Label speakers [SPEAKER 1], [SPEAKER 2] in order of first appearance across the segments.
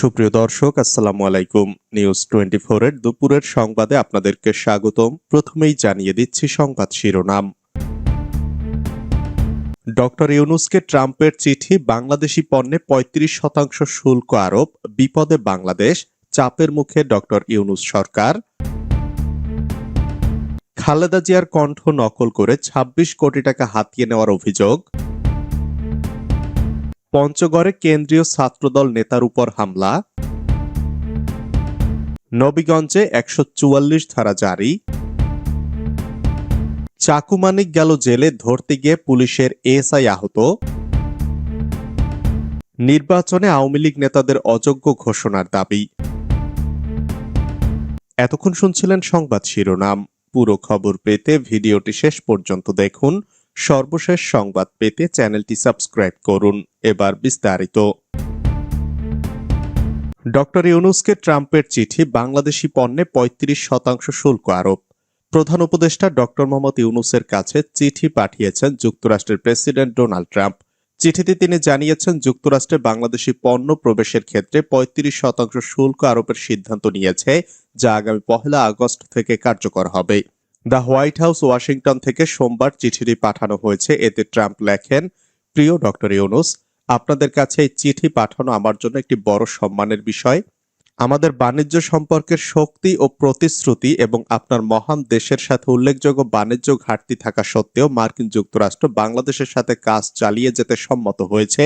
[SPEAKER 1] সুপ্রিয় দর্শক, আসসালামু আলাইকুম। নিউজ টোয়েন্টি এর দুপুরের সংবাদে আপনাদেরকে স্বাগতম। প্রথমেই জানিয়ে দিচ্ছি সংবাদ শিরোনাম। ডক্টর ইউনুসকে ট্রাম্পের চিঠি, বাংলাদেশি পণ্যে পঁয়ত্রিশ শতাংশ শুল্ক আরোপ, বিপদে বাংলাদেশ, চাপের মুখে ডক্টর ইউনুস সরকার। খালেদা জিয়ার কণ্ঠ নকল করে ২৬ কোটি টাকা হাতিয়ে নেওয়ার অভিযোগ। পঞ্চগড়ে কেন্দ্রীয় ছাত্রদল নেতার উপর হামলা। নবীগঞ্জে একশো চুয়াল্লিশ ধারা জারি। চাকুমানিক গেল জেলে ধরতে গিয়ে পুলিশের এসআই আহত। নির্বাচনে আওয়ামী লীগ নেতাদের অযোগ্য ঘোষণার দাবি। এতক্ষণ শুনছিলেন সংবাদ শিরোনাম। পুরো খবর পেতে ভিডিওটি শেষ পর্যন্ত দেখুন। সর্বশেষ সংবাদ পেতে চ্যানেলটি সাবস্ক্রাইব করুন। এবার বিস্তারিত। ডক্টর ইউনুসকে ট্রাম্পের চিঠি বাংলাদেশি পণ্যে পঁয়ত্রিশ শতাংশ শুল্ক আরোপ। প্রধান উপদেষ্টা ডক্টর মোহাম্মদ ইউনুসের কাছে চিঠি পাঠিয়েছেন যুক্তরাষ্ট্রের প্রেসিডেন্ট ডোনাল্ড ট্রাম্প। চিঠিতে তিনি জানিয়েছেন, যুক্তরাষ্ট্রে বাংলাদেশি পণ্য প্রবেশের ক্ষেত্রে পঁয়ত্রিশ শতাংশ শুল্ক আরোপের সিদ্ধান্ত নিয়েছে, যা আগামী পহেলা আগস্ট থেকে কার্যকর হবে। দ্য হোয়াইট হাউস ওয়াশিংটন থেকে সোমবার চিঠিটি পাঠানো হয়েছে। এতে ট্রাম্প লেখেন, প্রিয় ডক্টর ইউনুস, আপনাদের কাছে এই চিঠি পাঠানো আমার জন্য একটি বড় সম্মানের বিষয়। আমাদের বাণিজ্য সম্পর্কের শক্তি ও প্রতিশ্রুতি এবং আপনার মহান দেশের সাথে উল্লেখযোগ্য বাণিজ্য ঘাটতি থাকা সত্ত্বেও মার্কিন যুক্তরাষ্ট্র বাংলাদেশের সাথে কাজ চালিয়ে যেতে সম্মত হয়েছে।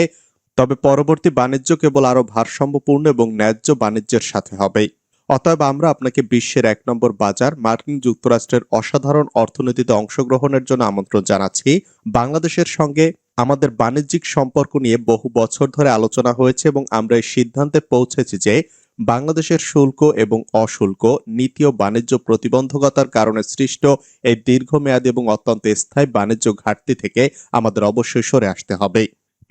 [SPEAKER 1] তবে পরবর্তী বাণিজ্য কেবল আরও ভারসাম্যপূর্ণ এবং ন্যায্য বাণিজ্যের সাথে হবে। অতএব আমরা আপনাকে বিশ্বের এক নম্বর বাজার, মার্কিন যুক্তরাষ্ট্রের অসাধারণ অর্থনীতিতে অংশগ্রহণের জন্য আমন্ত্রণ জানাচ্ছি। বাংলাদেশের সঙ্গে আমাদের বাণিজ্যিক সম্পর্ক নিয়ে বহু বছর ধরে আলোচনা হয়েছে এবং আমরা এই সিদ্ধান্তে পৌঁছেছি যে বাংলাদেশের শুল্ক এবং অশুল্ক নীতি ও বাণিজ্য প্রতিবন্ধকতার কারণে সৃষ্ট এই দীর্ঘমেয়াদী এবং অত্যন্ত স্থায়ী বাণিজ্য ঘাটতি থেকে আমাদের অবশ্যই সরে আসতে হবে।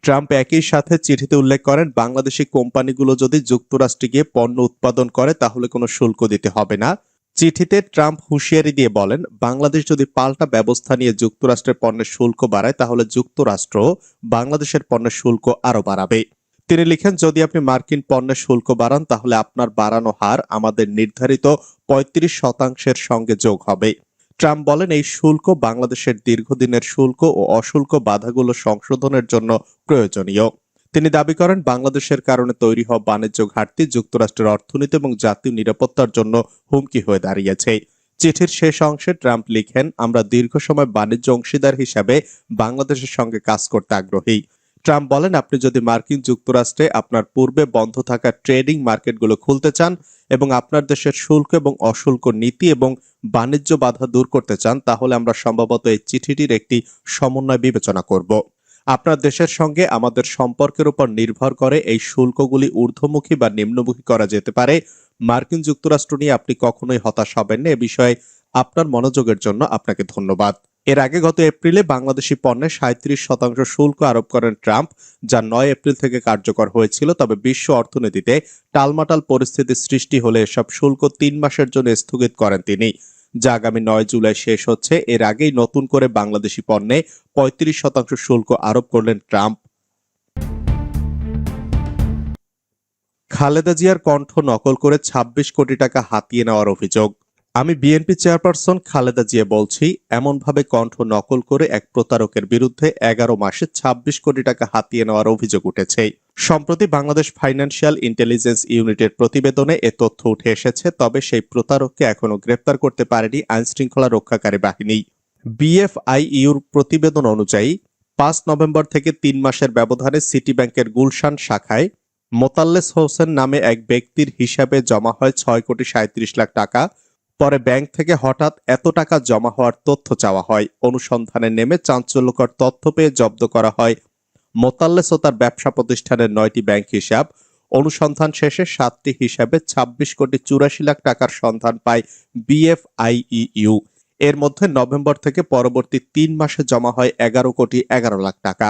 [SPEAKER 1] ট্রাম্প একই সাথে চিঠিতে উল্লেখ করেন, বাংলাদেশি কোম্পানিগুলো যদি যুক্তরাষ্ট্রে গিয়ে পণ্য উৎপাদন করে, তাহলে কোনো শুল্ক দিতে হবে না। চিঠিতে ট্রাম্প হুঁশিয়ারি দিয়ে বলেন, বাংলাদেশ যদি পাল্টা ব্যবস্থা নিয়ে যুক্তরাষ্ট্রের পণ্যের শুল্ক বাড়ায়, তাহলে যুক্তরাষ্ট্র বাংলাদেশের পণ্যের শুল্ক আরও বাড়াবে। তিনি লিখেন, যদি আপনি মার্কিন পণ্যের শুল্ক বাড়ান, তাহলে আপনার বাড়ানো হার আমাদের নির্ধারিত পঁয়ত্রিশ শতাংশের সঙ্গে যোগ হবে। ট্রাম্প বলেন, এই শুল্ক বাংলাদেশের দীর্ঘদিনের শুল্ক ও অশুল্ক বাধাগুলো সংশোধনের জন্য প্রয়োজনীয়। তিনি দাবি করেন, বাংলাদেশের কারণে তৈরি হওয়া বাণিজ্য ঘাটতি যুক্তরাষ্ট্রের অর্থনীতি এবং জাতীয় নিরাপত্তার জন্য হুমকি হয়ে দাঁড়িয়েছে। চিঠির শেষ অংশে ট্রাম্প লিখেন, আমরা দীর্ঘ সময় বাণিজ্য অংশীদার হিসাবে বাংলাদেশের সঙ্গে কাজ করতে আগ্রহী। ট্রাম্প বলেন, আপনি যদি মার্কিন যুক্তরাষ্ট্রে আপনার পূর্বে বন্ধ থাকা ট্রেডিং মার্কেটগুলো খুলতে চান এবং আপনার দেশের শুল্ক এবং অশুল্ক নীতি এবং বাণিজ্য বাধা দূর করতে চান, তাহলে আমরা সম্ভবত এই চিঠিটির একটি সমন্বয় বিবেচনা করব। আপনার দেশের সঙ্গে আমাদের সম্পর্কের উপর নির্ভর করে এই শুল্কগুলি ঊর্ধ্বমুখী বা নিম্নমুখী করা যেতে পারে। মার্কিন যুক্তরাষ্ট্র নিয়ে আপনি কখনোই হতাশ হবেন না। এ বিষয়ে আপনার মনোযোগের জন্য আপনাকে ধন্যবাদ। এর আগে গত এপ্রিলে বাংলাদেশি পণ্যে সাঁত্রিশ শতাংশ শুল্ক আরোপ করেন ট্রাম্প, যা নয় এপ্রিল থেকে কার্যকর হয়েছিল, তবে বিশ্ব অর্থনীতিতে টালমাটাল পরিস্থিতি সৃষ্টি হলে এসব শুল্ক তিন মাসের জন্য স্থগিত করেন তিনি, যা আগামী নয় জুলাই শেষ হচ্ছে। এর আগেই নতুন করে বাংলাদেশি পণ্যে পঁয়ত্রিশ শতাংশ শুল্ক আরোপ করলেন ট্রাম্প। খালেদা জিয়ার কণ্ঠ নকল করে ২৬ কোটি টাকা হাতিয়ে নেওয়ার অভিযোগ। আমি বিএনপি চেয়ারপারসন খালেদা জিয়া বলছি, এমনভাবে কণ্ঠ নকল করে এক প্রতারকের বিরুদ্ধে এগারো মাসে ২৬ কোটি টাকা হাতিয়ে নেওয়ার অভিযোগ উঠেছে। সম্প্রতি বাংলাদেশ ফাইন্যান্সিয়াল ইন্টেলিজেন্স ইউনিটের প্রতিবেদনে এ তথ্য উঠে এসেছে, তবে সেই প্রতারককে এখনও গ্রেপ্তার করতে পারেনি আইনশৃঙ্খলা রক্ষাকারী বাহিনী। বিএফআইইউর প্রতিবেদন অনুযায়ী, পাঁচ নভেম্বর থেকে তিন মাসের ব্যবধানে সিটি ব্যাংকের গুলশান শাখায় মোতাল্লেস হোসেন নামে এক ব্যক্তির হিসাবে জমা হয় ছয় কোটি সাঁত্রিশ লাখ টাকা পরে ব্যাংক থেকে হঠাৎ এত টাকা জমা হওয়ার তথ্য চাওয়া হয়। অনুসন্ধানে নেমে চাঞ্চল্যকর তথ্য পেয়ে জব্দ করা হয়। মোতাল্লেস ও তার ব্যবসা প্রতিষ্ঠানের নয়টি ব্যাংক হিসাব। অনুসন্ধান শেষে সাতটি হিসাবে ২৬ কোটি চুরাশি লাখ টাকার সন্ধান পায় বিএফআইইউ। এর মধ্যে নভেম্বর থেকে পরবর্তী তিন মাসে জমা হয় এগারো কোটি এগারো লাখ টাকা।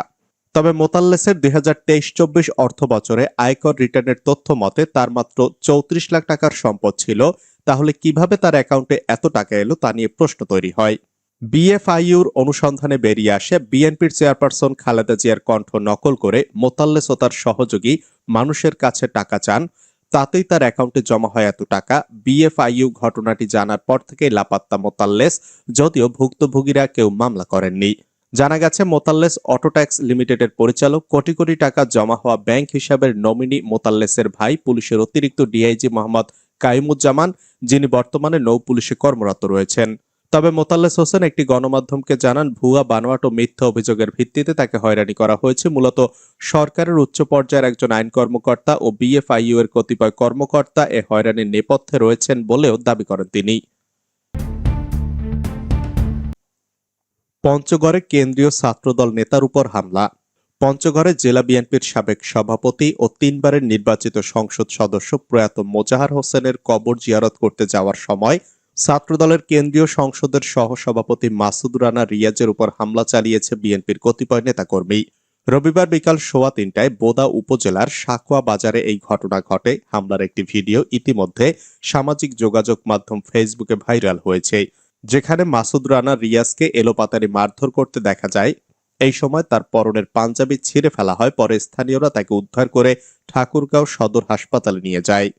[SPEAKER 1] তবে মোতাল্লেসের দুই হাজার তেইশ চব্বিশ অর্থ বছরে আয়কর রিটার্নের তথ্য মতে তার মাত্র চৌত্রিশ লাখ টাকার সম্পদ ছিল। তাহলে কীভাবে তার অ্যাকাউন্টে এত টাকা এলো তা নিয়ে প্রশ্ন তৈরি হয়। বিএফআইউর অনুসন্ধানে বেরিয়ে আসে বিএনপির চেয়ারপারসন খালেদা জিয়ার কণ্ঠ নকল করে মোতাল্লেস ও তার সহযোগী মানুষের কাছে টাকা চান। তাতেই তার অ্যাকাউন্টে জমা হয় এত টাকা। বিএফআইইউ ঘটনাটি জানার পর থেকেই লাপাত্তা মোতাল্লেস যদিও ভুক্তভোগীরা কেউ মামলা করেননি। জানা গেছে, মোতাল্লেস অটোট্যাক্স লিমিটেডের পরিচালক কোটি কোটি টাকা জমা হওয়া ব্যাংক হিসাবের নমিনি মোতাল্লেসের ভাই পুলিশের অতিরিক্ত ডিআইজি মোহাম্মদ কাইমুজ্জামান, যিনি বর্তমানে নৌ পুলিশে কর্মরত রয়েছেন। তবে মোতাল্লেস হোসেন একটি গণমাধ্যমকে জানান, ভুয়া, বানোয়াট ও মিথ্যা অভিযোগের ভিত্তিতে তাকে হয়রানি করা হয়েছে। মূলত সরকারের উচ্চ পর্যায়ের একজন আইন কর্মকর্তা ও বিএফআইইউ এর কতিপয় কর্মকর্তা এ হয়রানির নেপথ্যে রয়েছেন বলেও দাবি করেন তিনি। পঞ্চগড়ে কেন্দ্রীয় ছাত্রদল নেতার উপর হামলা। পঞ্চগড়ে জেলা বিএনপির সাবেক সভাপতি ও তিনবারের নির্বাচিত সংসদ সদস্য প্রয়াত মোজাহার হোসেনের কবর জিয়ারত করতে যাওয়ার সময় ছাত্রদলের কেন্দ্রীয় সংসদের সহসভাপতি মাসুদ রানা রিয়াজের উপর হামলা চালিয়েছে বিএনপির কতিপয় নেতাকর্মী। রবিবার বিকাল সোয়া তিনটায় বোদা উপজেলার সাকুয়া বাজারে এই ঘটনা ঘটে। হামলার একটি ভিডিও ইতিমধ্যে সামাজিক যোগাযোগ মাধ্যম ফেসবুকে ভাইরাল হয়েছে। যেখানে মাসুদ রানা রিয়াজকে এলোপাতারি মারধর করতে দেখা যায়, এই সময় তার পরনের পাঞ্জাবি ছিঁড়ে ফেলা হয়, পরে স্থানীয়রা তাকে উদ্ধার করে ঠাকুরগাঁও সদর হাসপাতালে নিয়ে যায়।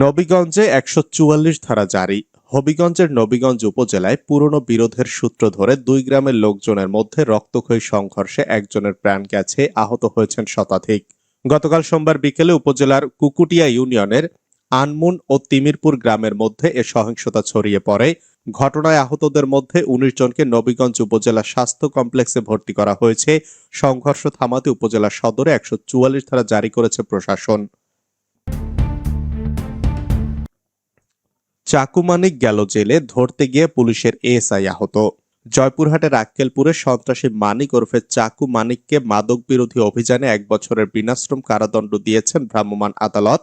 [SPEAKER 1] নবীগঞ্জে একশো চুয়াল্লিশ ধারা জারি। হবিগঞ্জের নবীগঞ্জ উপজেলায় পুরনো বিরোধের সূত্র ধরে দুই গ্রামের লোকজনের মধ্যে রক্তক্ষয়ী সংঘর্ষে একজনের প্রাণ গেছে, আহত হয়েছেন শতাধিক। গতকাল সোমবার বিকেলে উপজেলার কুকুটিয়া ইউনিয়নের আনমুন ও তিমিরপুর গ্রামের মধ্যে এ সহিংসতা ছড়িয়ে পড়ে। ঘটনায় আহতদের মধ্যে উনিশ জনকে নবীগঞ্জ উপজেলা স্বাস্থ্য কমপ্লেক্সে ভর্তি করা হয়েছে। সংঘর্ষ থামাতে উপজেলা সদরে একশো চুয়াল্লিশ ধারা জারি করেছে প্রশাসন। চাকুমানিক গেল জেলে ধরতে গিয়ে পুলিশের এএসআই আহত। জয়পুরহাটের আক্কেলপুরে সন্ত্রাসী মানিক ওরফে চাকু মানিককে মাদক বিরোধী অভিযানে এক বছরের বিনাশ্রম কারাদণ্ড দিয়েছেন ভ্রাম্যমাণ আদালত।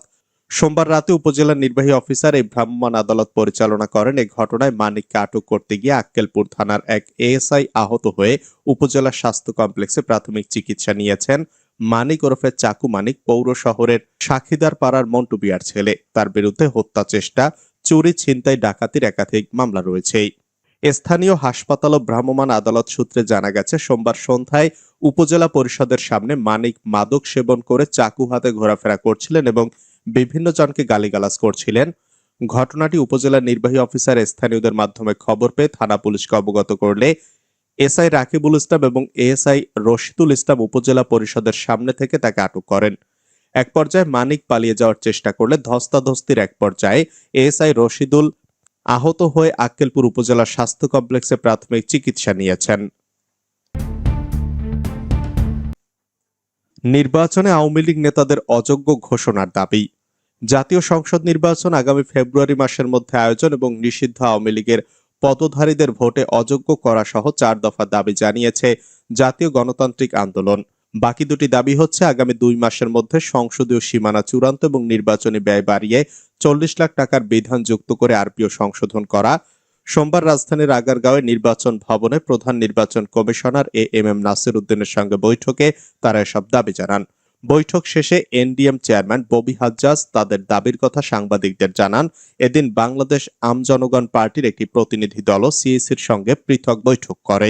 [SPEAKER 1] সোমবার রাতে উপজেলা নির্বাহী অফিসার এই ভ্রাম্যমাণ আদালত পরিচালনা করেন। এই ঘটনায় মানিককে আটক করতে গিয়ে আক্কেলপুর থানার এক এএসআই আহত হয়ে উপজেলা স্বাস্থ্য কমপ্লেক্সে প্রাথমিক চিকিৎসা নিয়েছেন মানিক ওরফে চাকু মানিক, পৌর শহরের সাক্ষীদার পাড়ার মন্টু বিয়ার ছেলে। তার বিরুদ্ধে হত্যা চেষ্টা, চুরি, ছিনতাই, ডাকাতির একাধিক মামলা রয়েছে স্থানীয় হাসপাতাল ও ভ্রাম্যমাণ আদালত সূত্রে জানা গেছে, সোমবার সন্ধ্যায় উপজেলা পরিষদের সামনে মানিক মাদক সেবন করে চাকু হাতে ঘোরাফেরা করছিলেন এবং বিভিন্ন জনকে গালিগালাজ করছিলেন। ঘটনাটি উপজেলা নির্বাহী অফিসার স্থানীয়দের মাধ্যমে খবর পেয়ে থানা পুলিশকে অবগত করলে এসআই রাকিবুল ইসলাম এবং এএসআই রশিদুল ইসলাম উপজেলা পরিষদের সামনে থেকে তাকে আটক করেন। এক পর্যায়ে মানিক পালিয়ে যাওয়ার চেষ্টা করলে ধস্তাধস্তির এক পর্যায়ে এএসআই রশিদুল আহত হয়ে আক্কেলপুর উপজেলা স্বাস্থ্য কমপ্লেক্সে প্রাথমিক চিকিৎসা নিয়েছেন। নির্বাচনে আওয়ামী লীগ নেতাদের অযোগ্য ঘোষণার দাবি। জাতীয় সংসদ নির্বাচন আগামী ফেব্রুয়ারি মাসের মধ্যে আয়োজন এবং নিষিদ্ধ আওয়ামী লীগের পদধারীদের ভোটে অযোগ্য করা সহ চার দফা দাবি জানিয়েছে জাতীয় গণতান্ত্রিক আন্দোলন। বাকি দুটি দাবি হচ্ছে, আগামী দুই মাসের মধ্যে সংসদীয় সীমানা চূড়ান্ত এবং নির্বাচনী ব্যয় বাড়িয়ে চল্লিশ লাখ টাকার বিধান যুক্ত করে আরপিও সংশোধন করা। সোমবার রাজধানীর আগারগাঁওয়ে নির্বাচন ভবনে প্রধান নির্বাচন commissioner A M M Nasir উদ্দিনের সঙ্গে বৈঠকে তারা এসব দাবি জানান। বৈঠক শেষে এনডিএম চেয়ারম্যান ববি হাজ্জাজ তাদের দাবির কথা সাংবাদিকদের জানান। এদিন বাংলাদেশ আমজনগণ পার্টির একটি প্রতিনিধি দলও সিএসির সঙ্গে পৃথক বৈঠক করে।